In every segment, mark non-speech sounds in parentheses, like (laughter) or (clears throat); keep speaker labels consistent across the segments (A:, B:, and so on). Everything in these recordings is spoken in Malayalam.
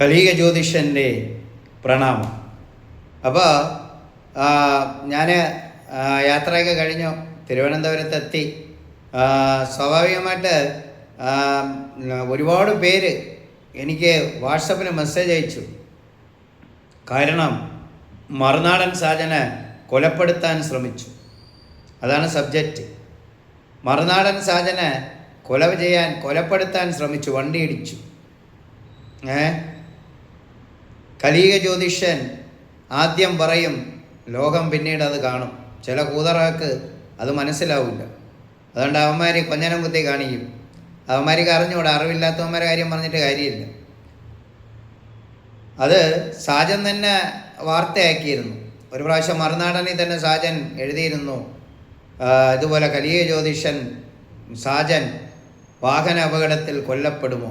A: കലീക ജ്യോതിഷന്റെ പ്രണാമം അപ്പോൾ ഞാൻ യാത്രയൊക്കെ കഴിഞ്ഞു. തിരുവനന്തപുരത്തെത്തി. സ്വാഭാവികമായിട്ട് ഒരുപാട് പേര് എനിക്ക് വാട്സപ്പിൽ മെസ്സേജ് അയച്ചു. കാരണം മറുനാടൻ സാജനെ കൊലപ്പെടുത്താൻ ശ്രമിച്ചു. അതാണ് സബ്ജക്റ്റ്. മറുനാടൻ സാജനെ കൊല ചെയ്യാൻ കൊലപ്പെടുത്താൻ ശ്രമിച്ചു വണ്ടി ഇടിച്ചു. ഏ? കലീക ജ്യോതിഷൻ ആദ്യം പറയും ലോകം പിന്നീട് അത് കാണും. ചില കൂതറാക്ക് അത് മനസ്സിലാവില്ല. അതുകൊണ്ട് അവന്മാർ കൊഞ്ഞനം കുത്തി കാണിക്കും. അവന്മാർക്ക് അറിഞ്ഞുകൂടാ അറിവില്ലാത്തവന്മാരെ കാര്യം പറഞ്ഞിട്ട് കാര്യമില്ല. അത് സാജൻ തന്നെ വാർത്തയാക്കിയിരുന്നു. ഒരു പ്രാവശ്യം മറുനാടനിൽ തന്നെ സാജൻ എഴുതിയിരുന്നു ഇതുപോലെ കലിയ ജ്യോതിഷൻ സാജൻ വാഹന അപകടത്തിൽ കൊല്ലപ്പെടുമോ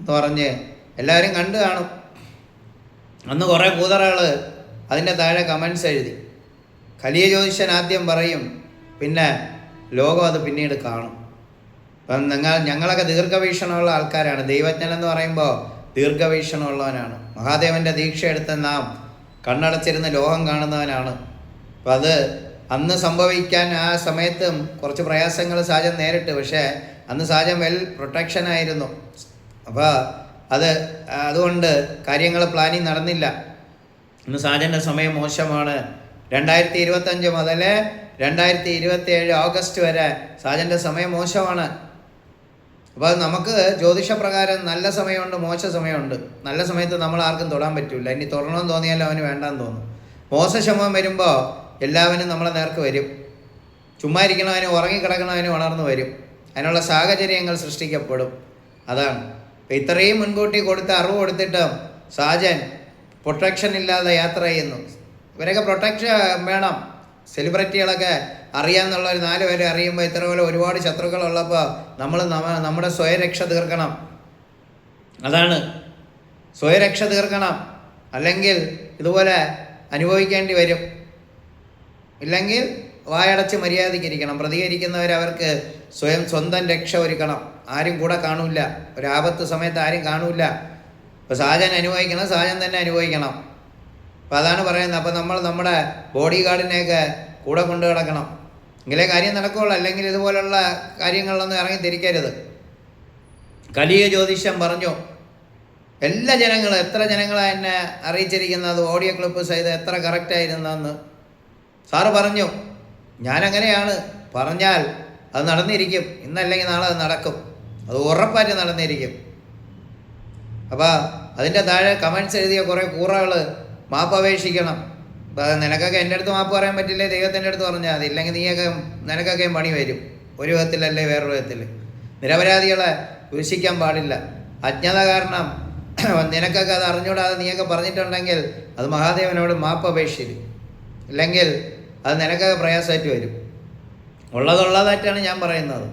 A: എന്ന് പറഞ്ഞ് എല്ലാവരും കണ്ടു കാണും. അന്ന് കുറേ കൂതറകൾ അതിന്റെ താഴെ കമൻസ് എഴുതി. കലിയ ജ്യോതിഷൻ ആദ്യം പറയും പിന്നെ ലോകം അത് പിന്നീട് കാണും. അപ്പം നിങ്ങൾ ഞങ്ങളൊക്കെ ദീർഘവീക്ഷണമുള്ള ആൾക്കാരാണ്. ദൈവജ്ഞൻ എന്ന് പറയുമ്പോൾ ദീർഘവീക്ഷണമുള്ളവനാണ്. മഹാദേവന്റെ ദീക്ഷ എടുത്ത നാം കണ്ണടച്ചിരുന്ന് ലോകം കാണുന്നവനാണ്. അപ്പം അത് അന്ന് സംഭവിക്കാൻ ആ സമയത്തും കുറച്ച് പ്രയാസങ്ങൾ സാജൻ നേരിട്ട്. പക്ഷേ അന്ന് സാജൻ വെൽ പ്രൊട്ടക്ഷൻ ആയിരുന്നു. അപ്പോൾ അത് അതുകൊണ്ട് കാര്യങ്ങൾ പ്ലാനിങ് നടന്നില്ല. ഇന്ന് സാജന്റെ സമയം മോശമാണ്. രണ്ടായിരത്തി ഇരുപത്തഞ്ച് മുതൽ രണ്ടായിരത്തി ഇരുപത്തി ഏഴ് ഓഗസ്റ്റ് വരെ സാജന്റെ സമയം മോശമാണ്. അപ്പോൾ നമുക്ക് ജ്യോതിഷപ്രകാരം നല്ല സമയമുണ്ട് മോശ സമയമുണ്ട്. നല്ല സമയത്ത് നമ്മൾ ആർക്കും തൊടാൻ പറ്റില്ല ഇനി തൊടണമെന്ന് തോന്നിയാലും അവന് വേണ്ടാന്ന് തോന്നും. മോശ സമയം വരുമ്പോൾ എല്ലാവരും നമ്മളെ നേർക്ക് വരും. ചുമ്മാ ഇരിക്കണവന് ഉറങ്ങിക്കിടക്കണവന് ഉണർന്നു വരും. അതിനുള്ള സാഹചര്യങ്ങൾ സൃഷ്ടിക്കപ്പെടും. അതാണ്. ഇത്രയും മുൻകൂട്ടി കൊടുത്ത് അറിവ് കൊടുത്തിട്ടും സാജൻ പ്രൊട്ടക്ഷൻ ഇല്ലാതെ യാത്ര ചെയ്യുന്നു. ഇവരൊക്കെ പ്രൊട്ടക്ഷൻ വേണം. സെലിബ്രിറ്റികളൊക്കെ അറിയാമെന്നുള്ള ഒരു നാല് പേരെ അറിയുമ്പോൾ ഇത്ര പോലെ ഒരുപാട് ശത്രുക്കളുള്ളപ്പോൾ നമ്മൾ നമ്മ- നമ്മുടെ സ്വയരക്ഷ തീർക്കണം. അതാണ്. സ്വയരക്ഷ തീർക്കണം. അല്ലെങ്കിൽ ഇതുപോലെ അനുഭവിക്കേണ്ടി വരും. ഇല്ലെങ്കിൽ വായടച്ച് മര്യാദയ്ക്കിരിക്കണം പ്രതികരിക്കുന്നവർ അവർക്ക് സ്വയം സ്വന്തം രക്ഷ ഒരുക്കണം. ആരും കൂടെ കാണൂല. ഒരാപത്ത് സമയത്ത് ആരും കാണൂല. അപ്പോൾ സാജൻ അനുഭവിക്കണം സാജൻ തന്നെ അനുഭവിക്കണം. അപ്പം അതാണ് പറയുന്നത്. അപ്പം നമ്മൾ നമ്മുടെ ബോഡി ഗാർഡിനെയൊക്കെ കൂടെ കൊണ്ടു കിടക്കണം എങ്കിലേ കാര്യം നടക്കുകയുള്ളൂ അല്ലെങ്കിൽ ഇതുപോലുള്ള കാര്യങ്ങളിലൊന്നും ഇറങ്ങി തിരിക്കരുത്. കലിയ ജ്യോതിഷം പറഞ്ഞു. എല്ലാ ജനങ്ങളും എത്ര ജനങ്ങളാണ് എന്നെ അറിയിച്ചിരിക്കുന്നത്? ഓഡിയോ ക്ലിപ്പ് സഹിതം എത്ര കറക്റ്റായിരുന്നെന്ന് സാറ് പറഞ്ഞു. ഞാനങ്ങനെയാണ്. പറഞ്ഞാൽ അത് നടന്നിരിക്കും. ഇന്നല്ലെങ്കിൽ നാളെ അത് നടക്കും. അത് ഉറപ്പായിട്ട് നടന്നിരിക്കും അപ്പോൾ അതിന്റെ താഴെ കമൻസ് എഴുതിയ കുറേ കൂറകൾ മാപ്പ് അപേക്ഷിക്കണം. അപ്പോൾ നിനക്കൊക്കെ എന്റെ അടുത്ത് മാപ്പ് പറയാൻ പറ്റില്ലേ? ദൈവത്തിന്റെ അടുത്ത് പറഞ്ഞാൽ മതി. ഇല്ലെങ്കിൽ നീയൊക്കെ നിനക്കൊക്കെ പണി വരും. ഒരു വിധത്തിലല്ലേ വേറൊരു വിധത്തിൽ നിരപരാധികളെ ദൂഷിക്കാൻ പാടില്ല. അജ്ഞത കാരണം (clears throat) നിനക്കൊക്കെ അത് അറിഞ്ഞൂടാതെ നീയൊക്കെ പറഞ്ഞിട്ടുണ്ടെങ്കിൽ അത് മഹാദേവനോട് മാപ്പ് അപേക്ഷിക്കും ഇല്ലെങ്കിൽ അത് നിനക്കൊക്കെ പ്രയാസമായിട്ട് വരും. ഉള്ളതുള്ളതായിട്ടാണ് ഞാൻ പറയുന്നത്.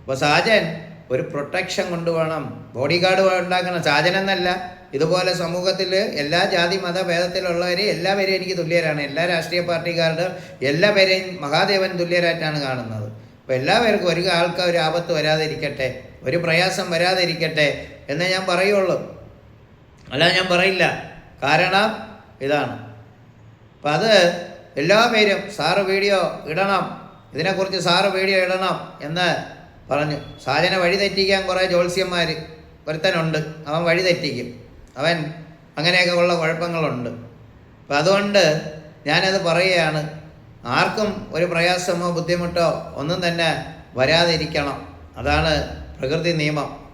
A: അപ്പോൾ സാജൻ ഒരു പ്രൊട്ടക്ഷൻ കൊണ്ടുവേണം. ബോഡി ഗാർഡ് ഉണ്ടാക്കണം. സാധനം എന്നല്ല ഇതുപോലെ സമൂഹത്തിൽ എല്ലാ ജാതി മത ഭേദത്തിലുള്ളവരെ എല്ലാവരെയും എനിക്ക് തുല്യരാണ്. എല്ലാ രാഷ്ട്രീയ പാർട്ടിക്കാരുടെ എല്ലാവരെയും മഹാദേവൻ തുല്യരായിട്ടാണ് കാണുന്നത്. അപ്പോൾ എല്ലാവർക്കും ഒരു ആൾക്ക് ഒരു ആപത്ത് വരാതിരിക്കട്ടെ. ഒരു പ്രയാസം വരാതിരിക്കട്ടെ എന്നേ ഞാൻ പറയുള്ളൂ. അല്ല ഞാൻ പറയില്ല. കാരണം ഇതാണ്. അപ്പം അത് എല്ലാ പേരും സാറ് വീഡിയോ ഇടണം. ഇതിനെക്കുറിച്ച് സാറ് വീഡിയോ ഇടണം എന്ന് പറഞ്ഞു സാജനെ വഴി തെറ്റിക്കാൻ കുറേ ജ്യോത്സ്യന്മാർ ഒരുത്തനുണ്ട്. അവൻ വഴി തെറ്റിക്കും. അവൻ അങ്ങനെയൊക്കെ ഉള്ള കുഴപ്പങ്ങളുണ്ട്. അപ്പം അതുകൊണ്ട് ഞാനത് പറയുകയാണ് ആർക്കും ഒരു പ്രയാസമോ ബുദ്ധിമുട്ടോ ഒന്നും തന്നെ വരാതിരിക്കണം. അതാണ് പ്രകൃതി നിയമം.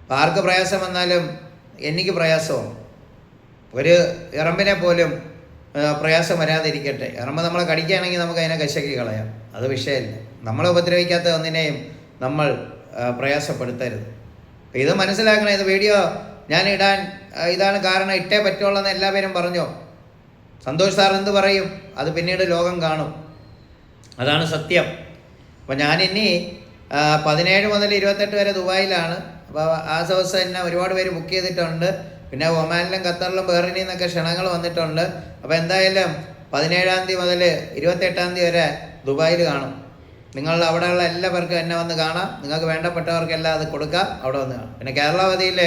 A: അപ്പം ആർക്ക് പ്രയാസം വന്നാലും എനിക്ക് പ്രയാസമോ ഒരു ഇറമ്പിനെ പോലും പ്രയാസം വരാതിരിക്കട്ടെ. ഇറമ്പ് നമ്മളെ കടിക്കുകയാണെങ്കിൽ നമുക്ക് അതിനെ കശക്കി കളയാം. അത് വിഷയമില്ല നമ്മളെ ഉപദ്രവിക്കാത്ത ഒന്നിനെയും നമ്മൾ പ്രയാസപ്പെടുത്തരുത്. ഇത് മനസ്സിലാക്കണം ഇത് വീഡിയോ ഞാൻ ഇടാൻ ഇതാണ് കാരണം ഇട്ടേ പറ്റുള്ളൂ എന്ന് എല്ലാവരും പറഞ്ഞോ? സന്തോഷ് സാർ എന്ത് പറയും? അത് പിന്നീട് ലോകം കാണും. അതാണ് സത്യം. അപ്പോൾ ഞാനിനി പതിനേഴ് മുതൽ ഇരുപത്തെട്ട് വരെ ദുബായിലാണ്. അപ്പോൾ ആ ദിവസം എന്നെ ഒരുപാട് പേര് ബുക്ക് ചെയ്തിട്ടുണ്ട്. പിന്നെ ഒമാനിലും ഖത്തറിലും ബഹ്റിനിൽ നിന്നൊക്കെ ക്ഷണങ്ങൾ വന്നിട്ടുണ്ട്. അപ്പോൾ എന്തായാലും പതിനേഴാം തീയതി മുതൽ ഇരുപത്തെട്ടാം തീയതി വരെ ദുബായിൽ കാണും. നിങ്ങൾ അവിടെയുള്ള എല്ലാവർക്കും എന്നെ വന്ന് കാണാം. നിങ്ങൾക്ക് വേണ്ടപ്പെട്ടവർക്കെല്ലാം അത് കൊടുക്കാം. അവിടെ വന്ന് കാണാം. പിന്നെ കേരളാവധിയിൽ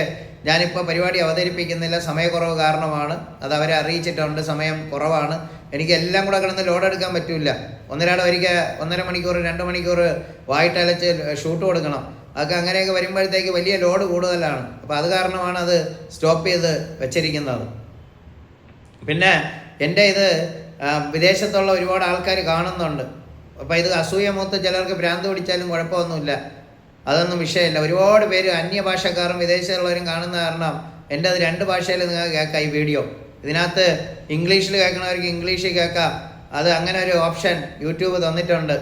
A: ഞാനിപ്പോൾ പരിപാടി അവതരിപ്പിക്കുന്നില്ല. സമയക്കുറവ് കാരണമാണ്. അത് അവരെ അറിയിച്ചിട്ടുണ്ട്. സമയം കുറവാണ്. എനിക്ക് എല്ലാം കൂടെ കിടന്ന് ലോഡ് എടുക്കാൻ പറ്റില്ല ഒന്നരാട് ഒരിക്കൽ ഒന്നര മണിക്കൂർ രണ്ട് മണിക്കൂർ വായിട്ടലച്ച് ഷൂട്ട് കൊടുക്കണം. അതൊക്കെ അങ്ങനെയൊക്കെ വരുമ്പോഴത്തേക്ക് വലിയ ലോഡ് കൂടുതലാണ്. അപ്പോൾ അത് കാരണമാണ് അത് സ്റ്റോപ്പ് ചെയ്ത് വെച്ചിരിക്കുന്നത്. പിന്നെ എന്റെ ഇത് വിദേശത്തുള്ള ഒരുപാട് ആൾക്കാർ കാണുന്നുണ്ട്. അപ്പോൾ ഇത് അസൂയ മൂത്ത് ചിലർക്ക് ഭ്രാന്ത് പിടിച്ചാലും കുഴപ്പമൊന്നുമില്ല. അതൊന്നും വിഷയമില്ല. ഒരുപാട് പേര് അന്യഭാഷക്കാരും വിദേശത്തുള്ളവരും കാണുന്ന കാരണം എന്റെ അത് രണ്ട് ഭാഷയിൽ നിങ്ങൾക്ക് കേൾക്കാം ഈ വീഡിയോ. ഇതിനകത്ത് ഇംഗ്ലീഷിൽ കേൾക്കണവർക്ക് ഇംഗ്ലീഷിൽ കേൾക്കാം. അത് അങ്ങനെ ഒരു ഓപ്ഷൻ യൂട്യൂബ് തന്നിട്ടുണ്ട്.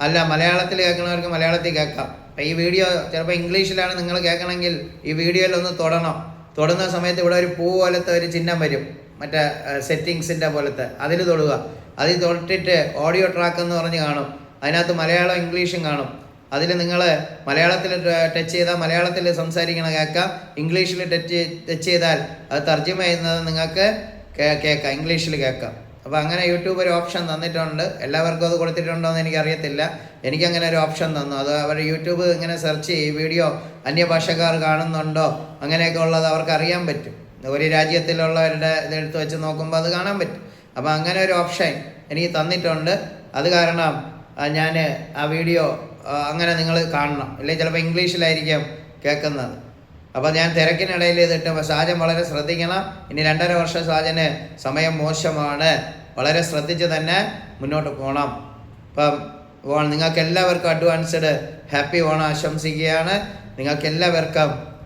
A: അല്ല മലയാളത്തിൽ കേൾക്കണവർക്ക് മലയാളത്തിൽ കേൾക്കാം. അപ്പം ഈ വീഡിയോ ചിലപ്പോൾ ഇംഗ്ലീഷിലാണ് നിങ്ങൾ കേൾക്കണമെങ്കിൽ ഈ വീഡിയോയിൽ ഒന്ന് തൊടണം. തൊടുന്ന സമയത്ത് ഇവിടെ ഒരു പൂ പോലത്തെ ഒരു ചിഹ്നം വരും. മറ്റേ സെറ്റിങ്സിന്റെ പോലത്തെ. അതിൽ തൊടുക. അതിൽ തൊട്ടിട്ട് ഓഡിയോ ട്രാക്ക് എന്ന് പറഞ്ഞ് കാണും. അതിനകത്ത് മലയാളം ഇംഗ്ലീഷും കാണും. അതിൽ നിങ്ങൾ മലയാളത്തിൽ ടച്ച് ചെയ്താൽ മലയാളത്തിൽ സംസാരിക്കണ കേൾക്കാം. ഇംഗ്ലീഷിൽ ടച്ച് ടച്ച് ചെയ്താൽ അത് തർജമ ചെയ്യുന്നത് നിങ്ങൾക്ക് കേൾക്കാം. ഇംഗ്ലീഷിൽ കേൾക്കാം. അപ്പോൾ അങ്ങനെ യൂട്യൂബ് ഒരു ഓപ്ഷൻ തന്നിട്ടുണ്ട്. എല്ലാവർക്കും അത് കൊടുത്തിട്ടുണ്ടോ എന്ന് എനിക്കറിയത്തില്ല. എനിക്കങ്ങനെ ഒരു ഓപ്ഷൻ തന്നു. അത് അവർ യൂട്യൂബ് ഇങ്ങനെ സെർച്ച് ചെയ്യും വീഡിയോ അന്യഭാഷക്കാർ കാണുന്നുണ്ടോ? അങ്ങനെയൊക്കെ ഉള്ളത് അവർക്ക് അറിയാൻ പറ്റും. ഒരു രാജ്യത്തിലുള്ളവരുടെ ഇതെടുത്ത് വെച്ച് നോക്കുമ്പോൾ അത് കാണാൻ പറ്റും. അപ്പോൾ അങ്ങനെ ഒരു ഓപ്ഷൻ എനിക്ക് തന്നിട്ടുണ്ട്. അത് കാരണം ഞാൻ ആ വീഡിയോ അങ്ങനെ നിങ്ങൾ കാണണം. അല്ലെങ്കിൽ ചിലപ്പോൾ ഇംഗ്ലീഷിലായിരിക്കാം കേൾക്കുന്നത്. അപ്പോൾ ഞാൻ തിരക്കിനിടയിൽ ഇതിട്ട് സാജൻ വളരെ ശ്രദ്ധിക്കണം. ഇനി രണ്ടര വർഷം സാജന് സമയം മോശമാണ്. വളരെ ശ്രദ്ധിച്ച് തന്നെ മുന്നോട്ട് പോകണം അപ്പം നിങ്ങൾക്ക് എല്ലാവർക്കും അഡ്വാൻസ്ഡ് ഹാപ്പി ഓണം ആശംസിക്കുകയാണ്. നിങ്ങൾക്ക് എല്ലാവർക്കും